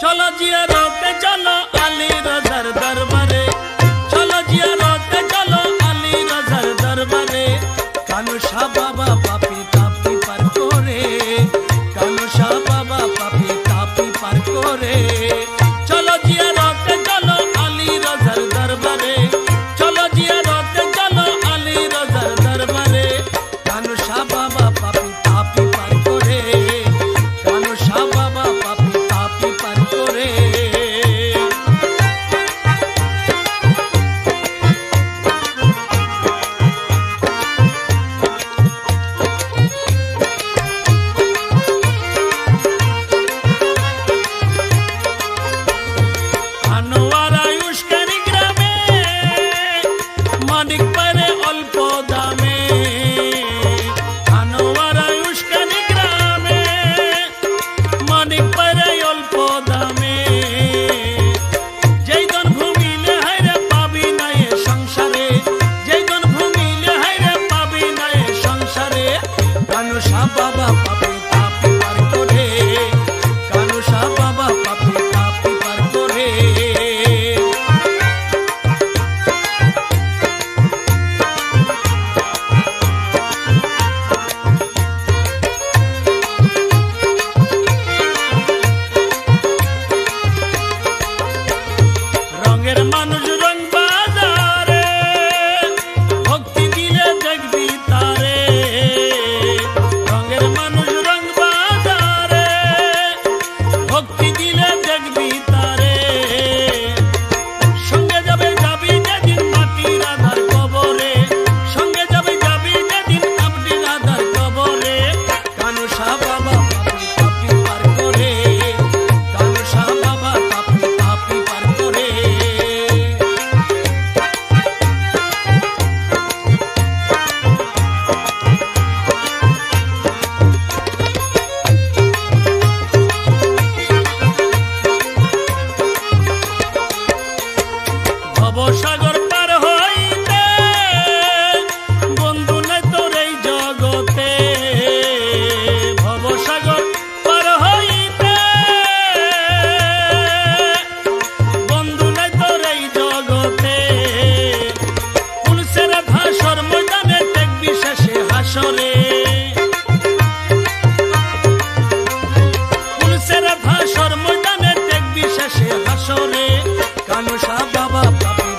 চলো জিয়া রতে চলো আলী রাজার দরবারে। চলো জিয়া রতে চলো আলী রাজার দরবারে। কানু শাহ বাবা পাপি তাপি পার করে। কানু শাহ বাবা পাপি তাপি পার করে। I'll ভাসরে পুলিশেরা ভাসর ময়দানে দেখবি শেষে হাসরে। কানুষা বাবা পাপি